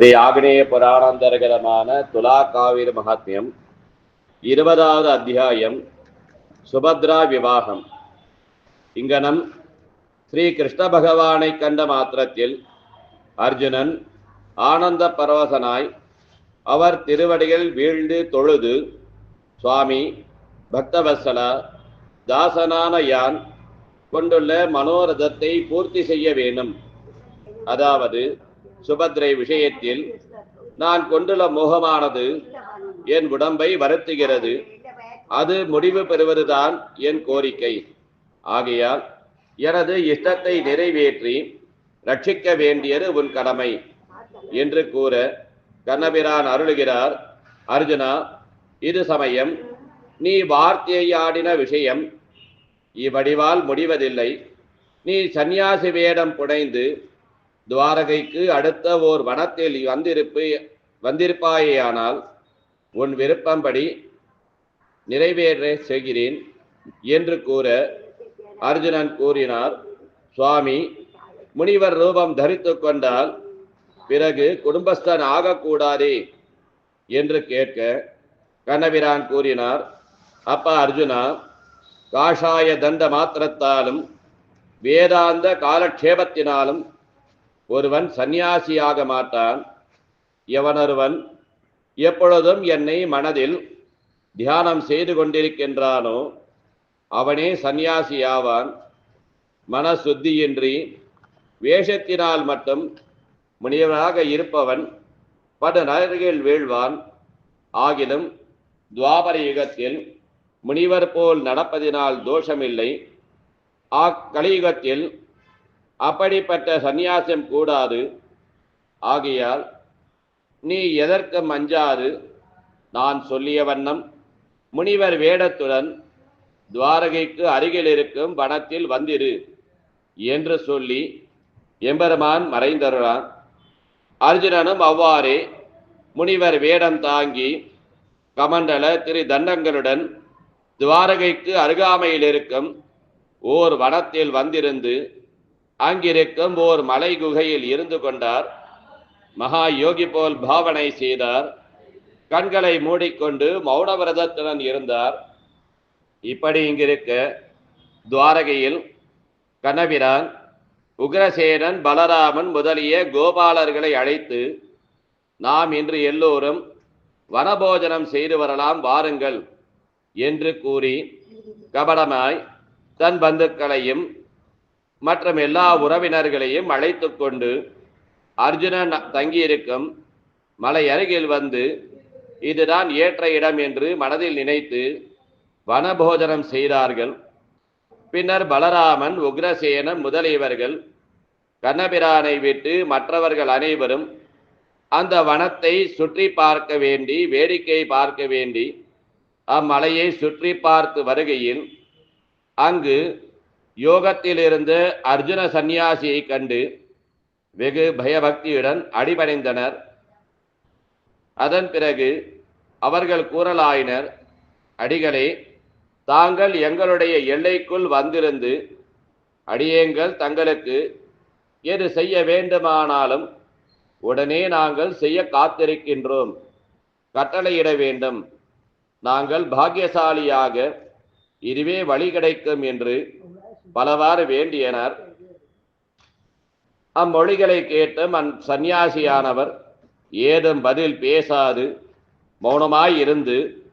ஸ்ரீ ஆக்னேய புராணாந்தரகரமான துலா காவிரி மகாத்மியம் இருபதாவது அத்தியாயம் சுபத்ரா விவாகம். இங்கனம் ஸ்ரீ கிருஷ்ண பகவானை கண்ட மாத்திரத்தில் அர்ஜுனன் ஆனந்த பரவசனாய் அவர் திருவடிகள் வீழ்ந்து தொழுது சுவாமி பக்தவசல தாசனான யான் கொண்டுள்ள மனோரதத்தை பூர்த்தி செய்ய வேண்டும். அதாவது சுபத்ரை விஷயத்தில் நான் கொண்டுள்ள மோகமானது என் உடம்பை வருத்துகிறது. அது முடிவு பெறுவதுதான் என் கோரிக்கை. ஆகையால் எனது இஷ்டத்தை நிறைவேற்றி ரட்சிக்க வேண்டியது உன் கடமை என்று கூற கண்ணபிரான் அருளுகிறார் அர்ஜுனா இது சமயம். நீ வார்த்தையாடின விஷயம். இவ்வடிவால் முடிவதில்லை. நீ சந்நியாசி வேடம் புனைந்து துவாரகைக்கு அடுத்த ஓர் வனத்தில் வந்திருப்பு வந்திருப்பாயேயானால் உன் விருப்பம்படி நிறைவேற செய்கிறேன் என்று கூற அர்ஜுனன் கூறினார். சுவாமி முனிவர் ரூபம் தரித்து கொண்டால் பிறகு குடும்பஸ்தன் ஆகக்கூடாதே என்று கேட்க கண்ணபிரான் கூறினார். அப்பா அர்ஜுனா காஷாய தண்ட மாத்திரத்தாலும் வேதாந்த காலக்ஷேபத்தினாலும் ஒருவன் சந்நியாசியாக மாட்டான் எவனொருவன் எப்பொழுதும் என்னை மனதில் தியானம் செய்து கொண்டிருக்கின்றானோ அவனே சந்நியாசியாவான். மனசுத்தியின்றி வேஷத்தினால் மட்டும் முனிவராக இருப்பவன் படு நகர்கள் வீழ்வான். ஆகிலும் துவாபர யுகத்தில் முனிவர் போல் நடப்பதினால் தோஷமில்லை. ஆ கலியுகத்தில் அப்படிப்பட்ட சந்நியாசம் கூடாது. ஆகையால் நீ எதற்கு மஞ்சாது? நான் சொல்லிய வண்ணம் முனிவர் வேடத்துடன் துவாரகைக்கு அருகில் இருக்கும் வனத்தில் வந்திரு என்று சொல்லி எம்பெருமான் மறைந்தருளான். அர்ஜுனனும் அவ்வாறே முனிவர் வேடம் தாங்கி கமண்டல திரு தண்டங்களுடன் துவாரகைக்கு அருகாமையில் இருக்கும் ஓர் வனத்தில் வந்திருந்து அங்கிருக்கும் ஓர் மலை குகையில் இருந்து கொண்டார். மகா யோகி போல் பாவனை செய்தார். கண்களை மூடிக்கொண்டு மௌன விரதத்துடன் இருந்தார். இப்படி இங்கிருக்க துவாரகையில் கனவிரான் உக்ரசேனன் பலராமன் முதலிய கோபாலர்களை அழைத்து நாம் இன்று எல்லோரும் வனபோஜனம் செய்து வரலாம் வாருங்கள் என்று கூறி கபடமாய் தன் பந்துக்களையும் மற்றும் எல்லா உறவினர்களையும் அழைத்து கொண்டு அர்ஜுனன் தங்கியிருக்கும் மலை அருகில் வந்து இதுதான் ஏற்ற இடம் என்று மனதில் நினைத்து வனபோஜனம் செய்தார்கள். பின்னர் பலராமன் உக்ரசேனன் முதலியவர்கள் கண்ணபிரானை விட்டு மற்றவர்கள் அனைவரும் அந்த வனத்தை சுற்றி பார்க்க வேண்டி வேடிக்கை பார்க்க வேண்டி அம்மலையை சுற்றி பார்த்து வருகையில் அங்கு யோகத்திலிருந்து அர்ஜுன சந்நியாசியை கண்டு வெகு பயபக்தியுடன் அடிபணிந்தனர். அதன் பிறகு அவர்கள் கூறலாயினர் அடிகளே தாங்கள் எங்களுடைய எல்லைக்குள் வந்திருந்து அடியேங்கள் தங்களுக்கு எது செய்ய வேண்டுமானாலும் உடனே நாங்கள் செய்ய காத்திருக்கின்றோம். கட்டளையிட வேண்டும். நாங்கள் பாக்கியசாலியாக இதுவே வழி கிடைக்கும் என்று பலவாறு வேண்டியனர். அம்மொழிகளை கேட்டும் அந் சந்நியாசியானவர் ஏதும் பதில் பேசாது மௌனமாய் இருந்து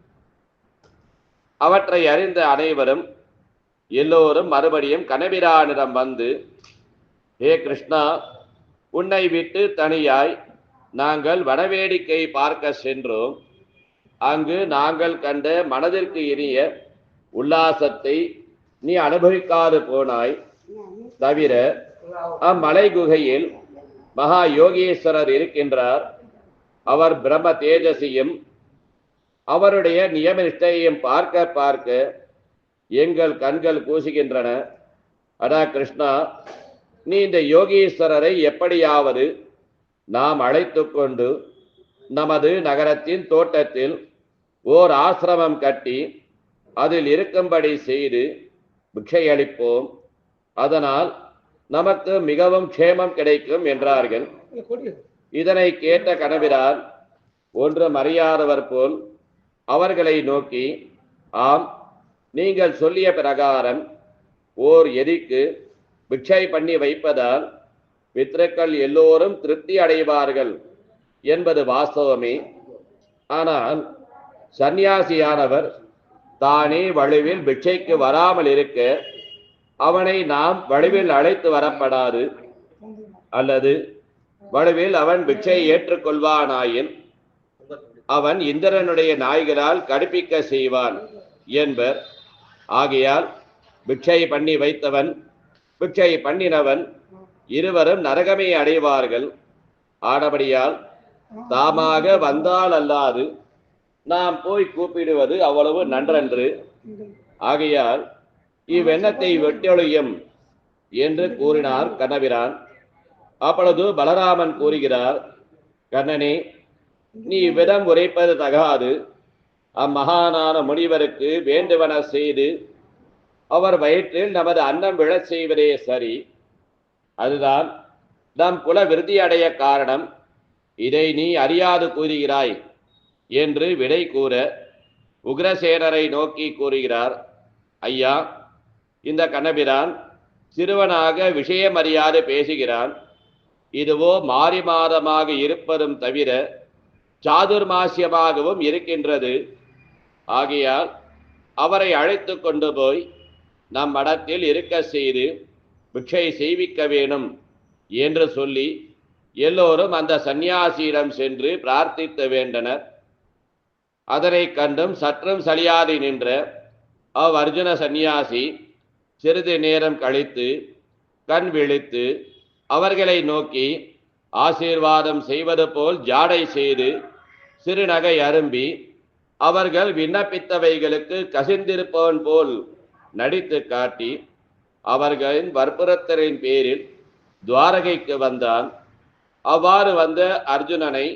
அவற்றை அறிந்த அனைவரும் எல்லோரும் மறுபடியும் கனபிரானிடம் வந்து ஹே கிருஷ்ணா உன்னை விட்டு தனியாய் நாங்கள் வனவேடிக்கை பார்க்க சென்றோம். அங்கு நாங்கள் கண்ட மனதிற்கு இனிய உல்லாசத்தை நீ அனுபவிக்காது போனாய். தவிர அம்மலை குகையில் மகா யோகீஸ்வரர் இருக்கின்றார். அவர் பிரம்ம தேஜசியும் அவருடைய நியமனிஷ்டையும் பார்க்க பார்க்க எங்கள் கண்கள் கூசுகின்றன. அடா கிருஷ்ணா நீ இந்த யோகீஸ்வரரை எப்படியாவது நாம் அழைத்து கொண்டு நமது நகரத்தின் தோட்டத்தில் ஓர் ஆசிரமம் கட்டி அதில் இருக்கும்படி செய்து பிக்ஷை அளிப்போம். அதனால் நமக்கு மிகவும் க்ஷேமம் கிடைக்கும் என்றார்கள். இதனை கேட்ட கணவிரார் ஒன்றும் அறியாதவர் போல் அவர்களை நோக்கி ஆம் நீங்கள் சொல்லிய பிரகாரம் ஓர் எதிக்கு பிக்ஷை பண்ணி வைப்பதால் பித்ருக்கள் எல்லோரும் திருப்தி அடைவார்கள் என்பது வாஸ்தவமே. ஆனால் சந்நியாசியானவர் தானே வலுவில் பிக்ஷைக்கு வராமல் இருக்க அவனை நாம் வலுவில் அழைத்து வரப்படாது. அல்லது வலுவில் அவன் பிக்ஷை ஏற்றுக்கொள்வானாயின் அவன் இந்திரனுடைய நாய்களால் கடுப்பிக்க செய்வான் என்பர். ஆகையால் பிக்ஷை பண்ணி வைத்தவன் பிக்ஷை பண்ணினவன் இருவரும் நரகமே அடைவார்கள். ஆனபடியால் தாமாக வந்தால் அல்லாது நாம் போய் கூப்பிடுவது அவ்வளவு நன்றன்று. ஆகையால் இவ்வெண்ணத்தை வெட்டொழியும் என்று கூறினார் கண்ணபிரான். அப்பொழுது பலராமன் கூறுகிறார் கண்ணனே நீ விதம் உரைப்பது தகாது. அம்மகானான முனிவருக்கு வேண்டுவன செய்து அவர் வயிற்றில் நமது அன்னம் விழச் செய்வதே சரி. அதுதான் நம் குல விருத்தி அடைய காரணம். இதை நீ அறியாது கூறுகிறாய். என்று விடை கூற உக்ரசேனரை நோக்கி கூறுகிறார். ஐயா இந்த கண்ணபிரான் சிறுவனாக விஷயமறியாது பேசுகிறான். இதுவோ மாறி மாதமாக இருப்பதும் தவிர சாதுர்மாசியமாகவும் இருக்கின்றது. ஆகையால் அவரை அழைத்து கொண்டு போய் நம் மடத்தில் இருக்க செய்து பிக்ஷை செய்விக்க வேணும் என்று சொல்லி எல்லோரும் அந்த சந்நியாசியிடம் சென்று பிரார்த்தித்து வேண்டனர். அதனை கண்டும் சற்றும் சலியாது நின்ற அவ் அர்ஜுன சந்நியாசி சிறிது நேரம் கழித்து கண் விழித்து அவர்களை நோக்கி ஆசீர்வாதம் செய்வது போல் ஜாடை செய்து சிறுநகை அரும்பி அவர்கள் விண்ணப்பித்தவைகளுக்கு கசிந்திருப்பவன் போல் நடித்து காட்டி அவர்களின் வற்புறுத்தலின் பேரில் துவாரகைக்கு வந்தான். அவ்வாறு வந்த அர்ஜுனனை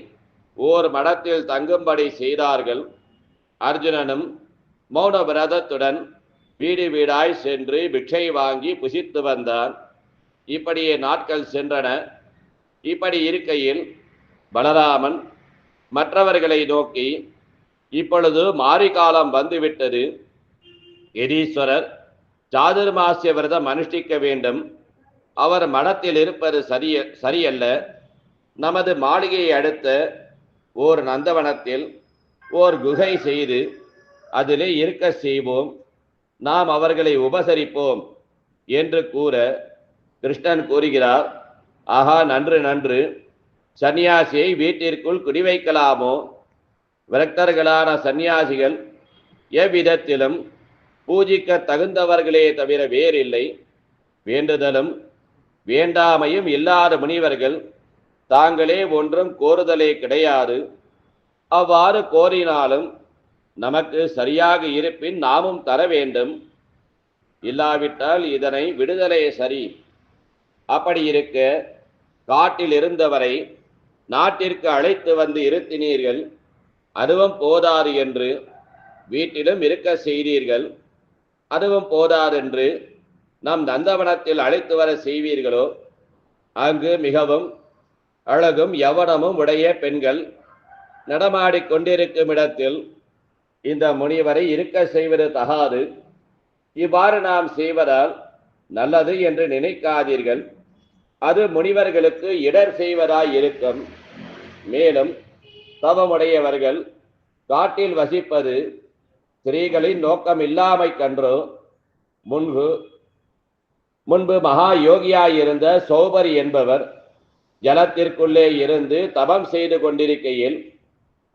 ஓர் மடத்தில் தங்கும்படி செய்தார்கள். அர்ஜுனனும் மௌன விரதத்துடன் வீடு வீடாய் சென்று பிக்ஷை வாங்கி புசித்து வந்தான். இப்படியே நாட்கள் சென்றன. இப்படி இருக்கையில் பலராமன் மற்றவர்களை நோக்கி இப்பொழுது மாரிகாலம் வந்துவிட்டது. எதீஸ்வரர் சாதுர்மாசிய விரதம் அனுஷ்டிக்க வேண்டும். அவர் மடத்தில் இருப்பது சரிய சரியல்ல. நமது மாளிகையை அடுத்த ஓர் நந்தவனத்தில் ஓர் குகை செய்து அதிலே இருக்க செய்வோம். நாம் அவர்களை உபசரிப்போம் என்று கூற கிருஷ்ணன் கூறுகிறார். ஆஹா நன்று நன்று. சந்நியாசியை வீட்டிற்குள் குடிவைக்கலாமோ? விரக்தர்களான சந்நியாசிகள் எவ்விதத்திலும் பூஜிக்க தகுந்தவர்களே தவிர வேறில்லை. வேண்டுதலும் வேண்டாமையும் இல்லாத முனிவர்கள் தாங்களே ஒன்றும் கோருதலே கிடையாது. அவ்வாறு கோரினாலும் நமக்கு சரியாக இருப்பின் நாமும் தர வேண்டும். இல்லாவிட்டால் இதனை விடுதலை சரி. அப்படி இருக்க காட்டில் இருந்தவரை நாட்டிற்கு அழைத்து வந்து இருத்தினீர்கள். அதுவும் போதாது என்று வீட்டிலும் இருக்க செய்தீர்கள். அதுவும் போதாதென்று நம் நந்தவனத்தில் அழைத்து வர செய்வீர்களோ? அங்கு மிகவும் அழகும் யவனமும் உடைய பெண்கள் நடமாடிக் கொண்டிருக்கும் இடத்தில் இந்த முனிவரை இருக்க செய்வது தகாது. இவ்வாறு நாம் செய்வதால் நல்லது என்று நினைக்காதீர்கள். அது முனிவர்களுக்கு இடர் செய்வதாய் இருக்கும். மேலும் தவமுடையவர்கள் காட்டில் வசிப்பது ஸ்திரீகளின் நோக்கம் இல்லாமை கன்றோ முன்பு முன்பு மகா யோகியாயிருந்த சௌபரி என்பவர் ஜலத்திற்குள்ளே இருந்து தபம் செய்து கொண்டிருக்கையில்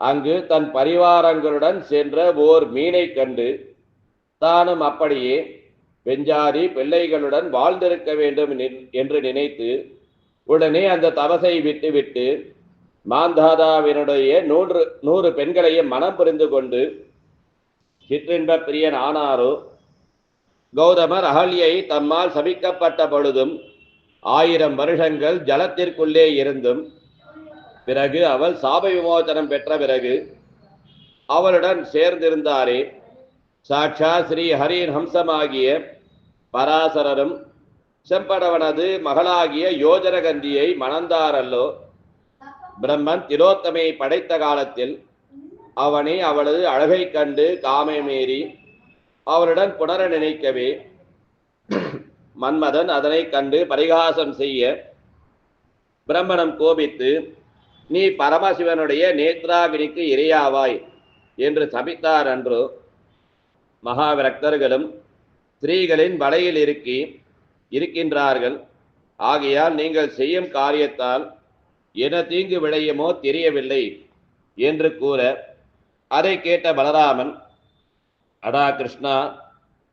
அங்கு தன் பரிவாரங்களுடன் சென்ற ஓர் மீனை கண்டு தானும் அப்படியே பெஞ்சாதி பிள்ளைகளுடன் வாழ்ந்திருக்க வேண்டும் என்று நினைத்து உடனே அந்த தபசை விட்டுவிட்டு மாந்தாதாவினுடைய நூறு நூறு பெண்களையும் மனம் புரிந்து கொண்டு சிற்றின்ப பிரியன் ஆனாரோ? கௌதமர் அகல்யை தம்மால் சபிக்கப்பட்ட பொழுதும் ஆயிரம் வருஷங்கள் ஜலத்திற்குள்ளே இருந்தும் பிறகு அவள் சாப விமோசனம் பெற்ற பிறகு அவளுடன் சேர்ந்திருந்தாரே. சாட்சா ஸ்ரீ ஹரியின் ஹம்சமாகிய பராசரரும் செம்படவனது மகளாகிய யோஜனகந்தியை மணந்தாரல்லோ. பிரம்மன் திலோத்தமையை படைத்த காலத்தில் அவனை அவளது அழகை கண்டு காமமேறி அவளுடன் புணர நினைக்கவே மன்மதன் அதனை கண்டு பரிகாசம் செய்ய பிரம்மணம் கோபித்து நீ பரமசிவனுடைய நேத்ராகினிக்கு இரையாவாய் என்று சபித்தார் அன்று. மகாவிரக்தர்களும் ஸ்திரீகளின் வலையில் இருக்கி இருக்கின்றார்கள். ஆகையால் நீங்கள் செய்யும் காரியத்தால் என தீங்கு விளையுமோ தெரியவில்லை என்று கூற அதை கேட்ட பலராமன் அடா கிருஷ்ணா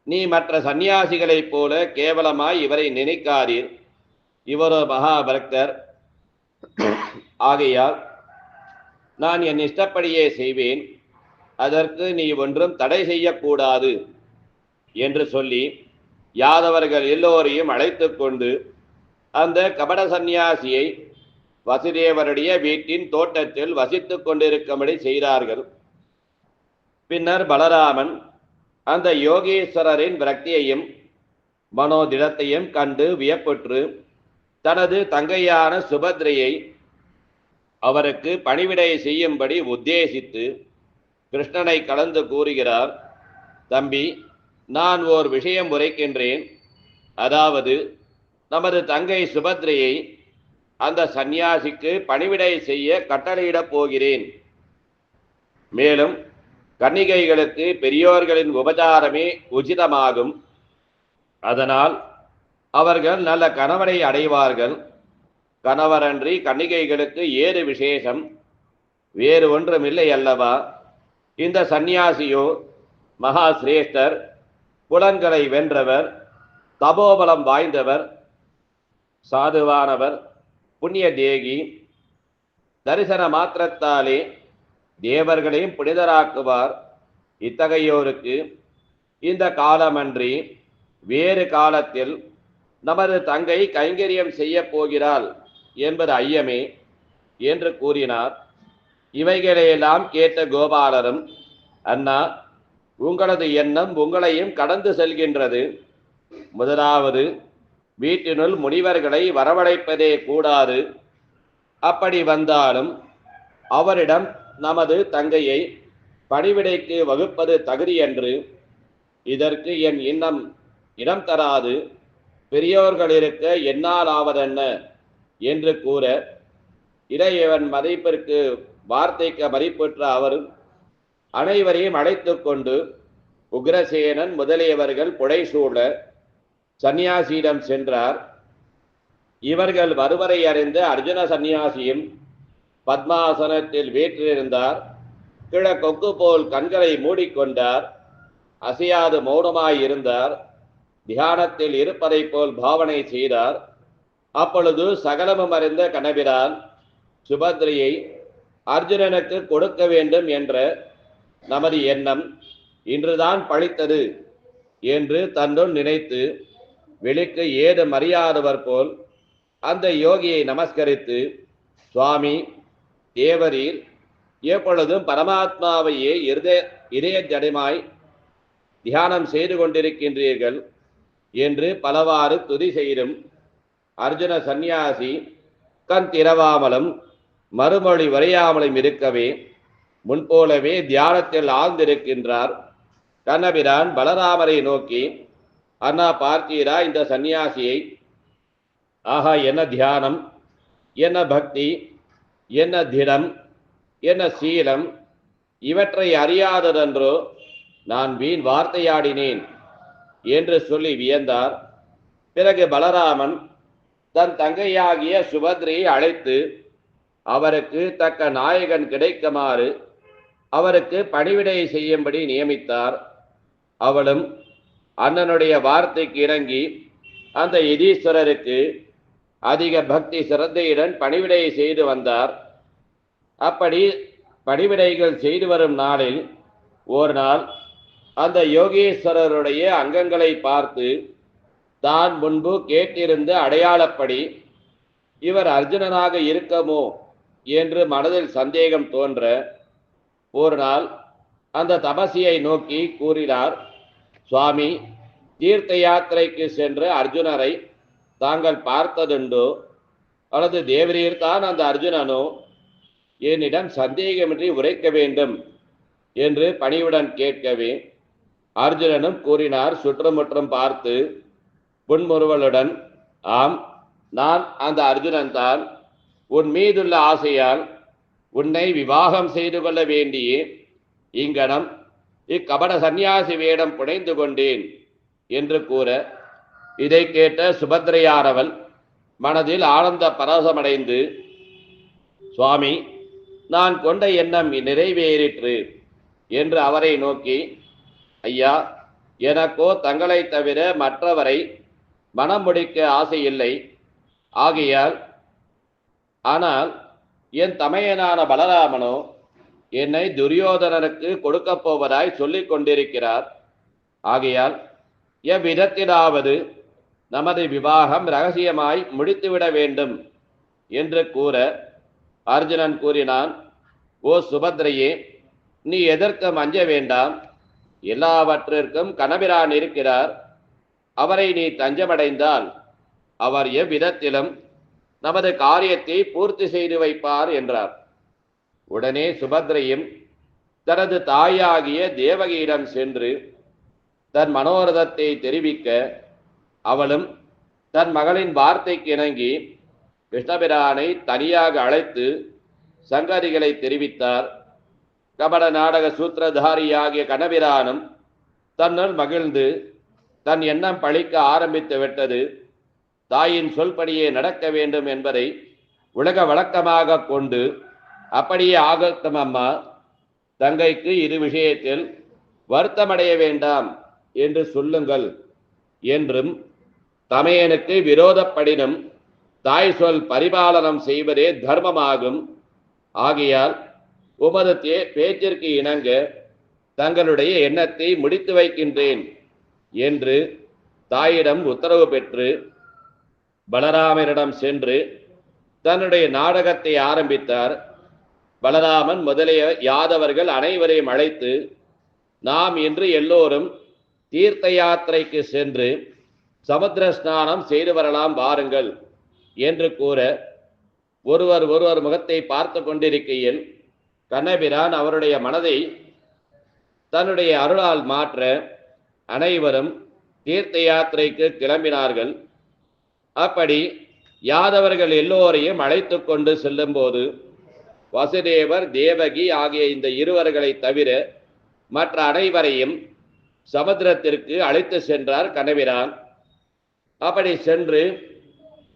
நீ மற்ற சந்நியாசிகளைப் போல கேவலமாய் இவரை நினைக்காதீர். இவரோ மகாபக்தர் ஆகையால் நான் என் இஷ்டப்படியே செய்வேன். அதற்கு நீ ஒன்றும் தடை செய்யக்கூடாது என்று சொல்லி யாதவர்கள் எல்லோரையும் அழைத்து கொண்டு அந்த கபட சந்நியாசியை வசுதேவருடைய வீட்டின் தோட்டத்தில் வசித்துக் கொண்டிருக்கும்படி செய்தார்கள். பின்னர் பலராமன் அந்த யோகேஸ்வரரின் விரக்தியையும் மனோதிடத்தையும் கண்டு வியப்புற்று தனது தங்கையான சுபத்ரையை அவருக்கு பணிவிடை செய்யும்படி உத்தேசித்து கிருஷ்ணனை கலந்து கூறுகிறார் தம்பி நான் ஓர் விஷயம் உரைக்கின்றேன். அதாவது நமது தங்கை சுபத்ரையை அந்த சந்நியாசிக்கு பணிவிடை செய்ய கட்டளையிடப் போகிறேன். மேலும் கன்னிகைகளுக்கு பெரியோர்களின் உபச்சாரமே உச்சிதமாகும். அதனால் அவர்கள் நல்ல கணவரை அடைவார்கள். கணவரன்றி கன்னிகைகளுக்கு ஏறு விசேஷம். வேறு ஒன்றும் இல்லை அல்லவா? இந்த சந்நியாசியோ மகா சிரேஷ்டர் புலன்களை வென்றவர் தபோபலம் வாய்ந்தவர் சாதுவானவர் புண்ணிய தேகி தரிசன மாத்திரத்தாலே தேவர்களையும் புனிதராக்குவார். இத்தகையோருக்கு இந்த காலமன்றி வேறு காலத்தில் நமது தங்கை கைங்கரியம் செய்ய போகிறாள் என்பது ஐயமே என்று கூறினார். இவைகளையெல்லாம் கேட்ட கோபாலரும் அண்ணா உங்களது எண்ணம் உங்களையும் கடந்து செல்கின்றது. முதலாவது வீட்டினுள் முனிவர்களை வரவழைப்பதே கூடாது. அப்படி வந்தாலும் அவரிடம் நமது தங்கையை பணிவிடைக்கு வகுப்பது தகுதியன்று இதற்கு என் இன்னம் இடம் தராது பெரியோர்கள் இருக்க என்னால் ஆவதென்ன? என்று கூற இடையவன் மதிப்பிற்கு வார்த்தைக்கு மதிப்புற்ற அவரும் அனைவரையும் அழைத்து கொண்டு உக்ரசேனன் முதலியவர்கள் புடைசூழ சந்நியாசியிடம் சென்றார். இவர்கள் வருவரை அறிந்த அர்ஜுன சந்நியாசியும் பத்மாசனத்தில் வீற்றிருந்தார். கிழக்கொக்கு போல் கண்களை மூடிக்கொண்டார். அசையாது மௌனமாய் இருந்தார் தியானத்தில் இருப்பதைப் போல் பாவனை செய்தார். அப்பொழுது சகலமும் அறிந்த கணபிரான் சுபத்ரியை அர்ஜுனனுக்கு கொடுக்க வேண்டும் என்ற நமது எண்ணம் இன்றுதான் பழித்தது என்று தன்னுள் நினைத்து வெளிக்கு ஏது அறியாதவர் போல் அந்த யோகியை நமஸ்கரித்து சுவாமி தேவரீர் எப்பொழுதும் பரமாத்மாவையே இருதய இதய ஜடமாய் தியானம் செய்து கொண்டிருக்கின்றீர்கள் என்று பலவாறு துதி செய்தும் அர்ஜுன சந்நியாசி கண் திறவாமலும் மறுமொழி வரையாமலும் இருக்கவே முன்போலவே தியானத்தில் ஆழ்ந்திருக்கின்றார். கண்ணபிரான் பலராமரை நோக்கி அண்ணா பார்த்தீரா இந்த சந்நியாசியை? ஆஹா என்ன தியானம்? என்ன பக்தி? என்ன திடம் என்ன சீலம் இவற்றை அறியாததன்றோ நான் வீண் வார்த்தையாடினேன் என்று சொல்லி வியந்தார். பிறகு பலராமன் தன் தங்கையாகிய சுபத்ரியை அழைத்து அவருக்கு தக்க நாயகன் கிடைக்குமாறு அவருக்கு பணிவிடை செய்யும்படி நியமித்தார். அவளும் அண்ணனுடைய வார்த்தைக்கு இறங்கி அந்த யதீஸ்வரருக்கு அதிக பக்தி சிரத்தையுடன் பணிவிடை செய்து வந்தார். அப்படி பணிவிடைகள் செய்து வரும் நாளில் ஒரு நாள் அந்த யோகேஸ்வரருடைய அங்கங்களை பார்த்து தான் முன்பு கேட்டிருந்த அடையாளப்படி இவர் அர்ஜுனனாக இருக்கமோ என்று மனதில் சந்தேகம் தோன்ற ஒரு நாள் அந்த தபசியை நோக்கி கூறினார் சுவாமி தீர்த்த யாத்திரைக்கு சென்ற அர்ஜுனரை தாங்கள் பார்த்ததுண்டோ? அல்லது தேவரீர் தான் அந்த அர்ஜுனனோ? என்னிடம் சந்தேகமின்றி உரைக்க வேண்டும் என்று பணிவுடன் கேட்கவே அர்ஜுனனும் கூறினார். சுற்றமுற்றம் பார்த்து புன்முறுவலுடன் ஆம் நான் அந்த அர்ஜுனன் தான் உன் மீதுள்ள ஆசையால் உன்னை விவாகம் செய்து கொள்ள வேண்டியே. இங்கனம் இக்கபட சந்நியாசி வேடம் புனைந்து கொண்டேன் என்று கூற இதை கேட்ட சுபத்ரையாரவள் மனதில் ஆனந்த பரவசமடைந்து சுவாமி நான் கொண்ட எண்ணம் நிறைவேறிற்று என்று அவரை நோக்கி ஐயா எனக்கோ தங்களை தவிர மற்றவரை மனம் முடிக்க ஆசையில்லை. ஆகையால் ஆனால் என் தமையனான பலராமனோ என்னை துரியோதனனுக்கு கொடுக்கப் போவதாய் சொல்லிக் கொண்டிருக்கிறார். ஆகையால் எவ்விதத்திலாவது நமது விவாகம் ரகசியமாய் முடித்துவிட வேண்டும் என்று கூற அர்ஜுனன் கூறினான் ஓ சுபத்ரையே நீ எதற்கும் அஞ்ச வேண்டாம்? எல்லாவற்றிற்கும் கணபிரான் இருக்கிறார். அவரை நீ தஞ்சமடைந்தால் அவர் எவ்விதத்திலும் நமது காரியத்தை பூர்த்தி செய்து வைப்பார் என்றார். உடனே சுபத்ரையும் தனது தாயாகிய தேவகியிடம் சென்று தன் மனோரதத்தை தெரிவிக்க அவளும் தன் மகளின் வார்த்தைக்கு இணங்கி கிருஷ்ணபிரானை தனியாக அழைத்து சங்கதிகளை தெரிவித்தார். கபட நாடக சூத்திரதாரியாகிய கணபிரானும் தன்னுள் மகிழ்ந்து தன் எண்ணம் பழிக்க ஆரம்பித்து விட்டது. தாயின் சொல்படியே நடக்க வேண்டும் என்பதை உலக வழக்கமாக கொண்டு அப்படியே ஆகட்டும் அம்மா. தங்கைக்கு இது விஷயத்தில் வருத்தமடைய வேண்டாம் என்று சொல்லுங்கள் என்றும் தமையனுக்கு விரோதப்படினும் தாய் சொல் பரிபாலனம் செய்வதே தர்மமாகும். ஆகையால் உமது தே பேச்சிற்கு இணங்க தங்களுடைய எண்ணத்தை முடித்து வைக்கின்றேன் என்று தாயிடம் உத்தரவு பெற்று பலராமரிடம் சென்று தன்னுடைய நாடகத்தை ஆரம்பித்தார். பலராமன் முதலிய யாதவர்கள் அனைவரையும் அழைத்து நாம் இன்று எல்லோரும் தீர்த்த யாத்திரைக்கு சென்று சமுத்திர ஸ்நானம் செய்து வரலாம் வாருங்கள். என்று கூற ஒருவர் ஒருவர் முகத்தை பார்த்து கொண்டிருக்கையில் கண்ணபிரான் அவருடைய மனதை தன்னுடைய அருளால் மாற்ற அனைவரும் தீர்த்த யாத்திரைக்கு கிளம்பினார்கள். அப்படி யாதவர்கள் எல்லோரையும் அழைத்து கொண்டு செல்லும்போது வசுதேவர் தேவகி ஆகிய இந்த இருவர்களை தவிர மற்ற அனைவரையும் சமுத்திரத்திற்கு அழைத்து சென்றார் கனவிரான் அப்படி சென்று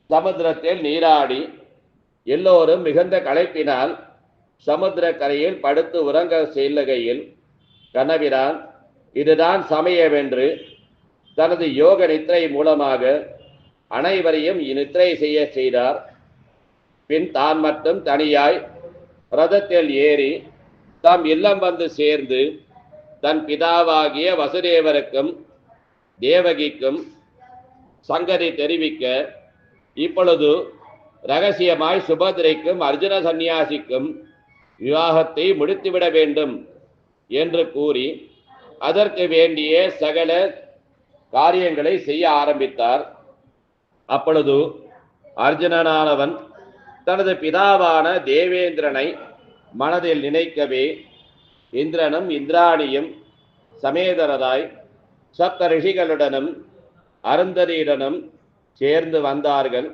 சமுத்திரத்தில் நீராடி எல்லோரும் மிகுந்த களைப்பினால் சமுத்திர கரையில் படுத்து உறங்க செல்லுகையில் கனவிரான் இதுதான் சமயமென்று தனது யோக நித்திரை மூலமாக அனைவரையும் நித்திரை செய்ய செய்தார். பின் தான் மட்டும் தனியாய் ரதத்தில் ஏறி தாம் இல்லம் வந்து சேர்ந்து தன் பிதாவாகிய வசுதேவருக்கும் தேவகிக்கும் சங்கதி தெரிவிக்க இப்பொழுது ரகசியமாய் சுபதிரைக்கும் அர்ஜுன சந்நியாசிக்கும் விவாகத்தை முடித்துவிட வேண்டும் என்று கூறி அதற்கு வேண்டிய சகல காரியங்களை செய்ய ஆரம்பித்தார். அப்பொழுது அர்ஜுனனானவன் தனது பிதாவான தேவேந்திரனை மனதில் நினைக்கவே இந்திரனும் இந்திராணியும் சமேதரராய் சப்த ரிஷிகளுடனும் அருந்ததியுடனும் சேர்ந்து வந்தார்கள்.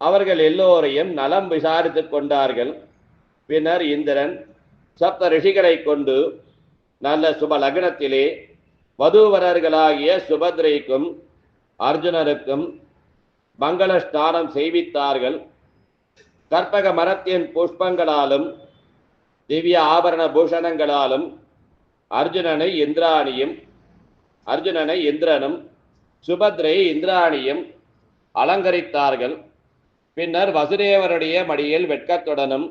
அவர்கள் எல்லோரையும் நலம் விசாரித்துக் கொண்டார்கள். பின்னர் இந்திரன் சப்த ரிஷிகளை கொண்டு நல்ல சுப லக்னத்திலே வதூவரர்களாகிய சுபத்ரைக்கும் அர்ஜுனருக்கும் மங்கள ஸ்நானம் செய்வித்தார்கள். கற்பக மரத்தின் புஷ்பங்களாலும் திவ்ய ஆபரண பூஷணங்களாலும் அர்ஜுனனை இந்திராணியும் அர்ஜுனனை இந்திரனும் சுபத்ரை இந்திராணியும் அலங்கரித்தார்கள். பின்னர் வசுதேவருடைய மடியில் வெட்கத்துடனும்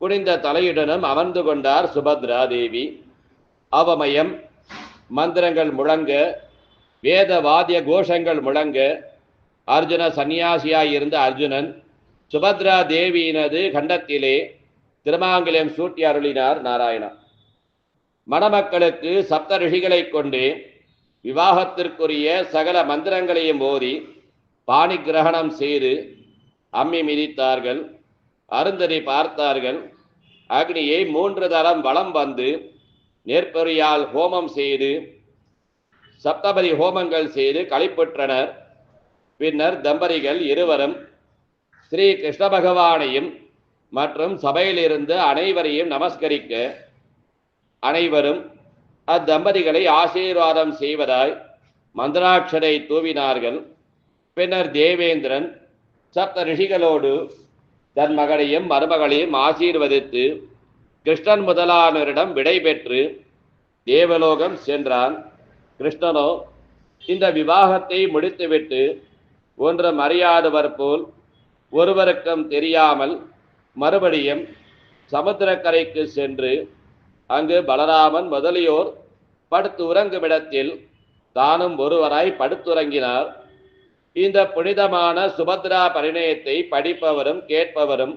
குனிந்த தலையுடனும் அமர்ந்து கொண்டார் சுபத்ரா தேவி அவமயம் மந்திரங்கள் முழங்க வேத வாத்திய கோஷங்கள் முழங்க. அர்ஜுன சந்நியாசியாய் இருந்த அர்ஜுனன் சுபத்ரா தேவியினது கண்டத்திலே திருமாங்கலம் சூட்டி அருளினார் நாராயணா. மணமக்களுக்கு சப்த ரிஷிகளை கொண்டு விவாகத்திற்குரிய சகல மந்திரங்களையும் ஓதி பாணி கிரகணம் செய்து அம்மி மிதித்தார்கள் அருந்ததி பார்த்தார்கள். அக்னியை மூன்று தரம் வலம் வந்து நேர்பொறியால் ஹோமம் செய்து சப்தபதி ஹோமங்கள் செய்து களிப்புற்றனர். பின்னர் தம்பதிகள் இருவரும் ஸ்ரீ கிருஷ்ண பகவானையும் மற்றும் சபையிலிருந்து அனைவரையும் நமஸ்கரிக்க அனைவரும் அத்தம்பதிகளை ஆசீர்வாதம் செய்வதாய் மந்திராட்சரை தூவினார்கள். பின்னர் தேவேந்திரன் சப்த ரிஷிகளோடு தன் மகனையும் மருமகளையும் ஆசீர்வதித்து கிருஷ்ணன் முதலானவரிடம் விடை பெற்று தேவலோகம் சென்றான். கிருஷ்ணனோ இந்த விவாகத்தை முடித்துவிட்டு ஒன்றும் அறியாதவர் போல் ஒருவருக்கும் தெரியாமல் மறுபடியும் சமுத்திரக்கரைக்கு சென்று அங்கு பலராமன் முதலியோர் படுத்து உறங்குமிடத்தில் தானும் ஒருவராய் படுத்துறங்கினார். இந்த புனிதமான சுபத்ரா பரிணயத்தை படிப்பவரும் கேட்பவரும்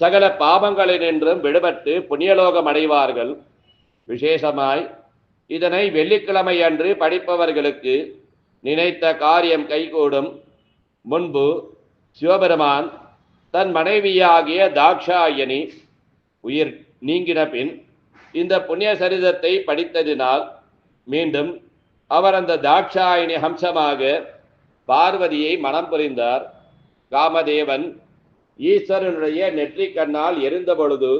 சகல பாவங்களினின்றும் விடுபட்டு புண்ணியலோகம் அடைவார்கள். விசேஷமாய் இதனை வெள்ளிக்கிழமை அன்று படிப்பவர்களுக்கு நினைத்த காரியம் கைகூடும். முன்பு சிவபெருமான் தன் மனைவியாகிய தாக்ஷாயணி உயிர் நீங்கின பின் இந்த புண்ணிய சரிதத்தை படித்ததினால் மீண்டும் அவர் அந்த தாக்ஷாயணி ஹம்சமாக பார்வதியை மனம் புரிந்தார். காமதேவன் ஈஸ்வரனுடைய நெற்றிக் கண்ணால் எரிந்த பொழுது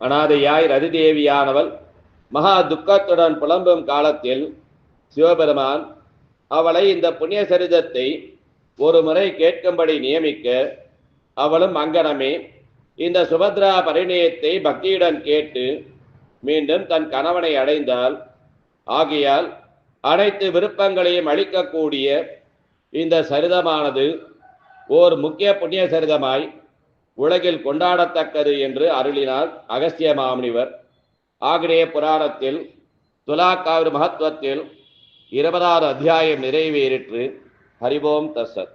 அனாதையாய் ரதிதேவியானவள் மகா துக்கத்துடன் புலம்பும் காலத்தில் சிவபெருமான் அவளை இந்த புண்ணிய சரிதத்தை ஒரு முறை கேட்கும்படி நியமிக்க அவளும் அங்கனமே இந்த சுபத்ரா பரிணயத்தை பக்தியுடன் கேட்டு மீண்டும் தன் கணவனை அடைந்தாள். ஆகையால் அனைத்து விருப்பங்களையும் அளிக்கக்கூடிய இந்த சரிதமானது ஓர் முக்கிய புண்ணிய சரிதமாய் உலகில் கொண்டாடத்தக்கது என்று அருளினார் அகஸ்திய மாமுனிவர். ஆகிரேய புராணத்தில் துலாக்காவிர் மகத்துவத்தில் இருபதாவது அத்தியாயம் நிறைவேறிற்று. ஹரிவோம் தசத்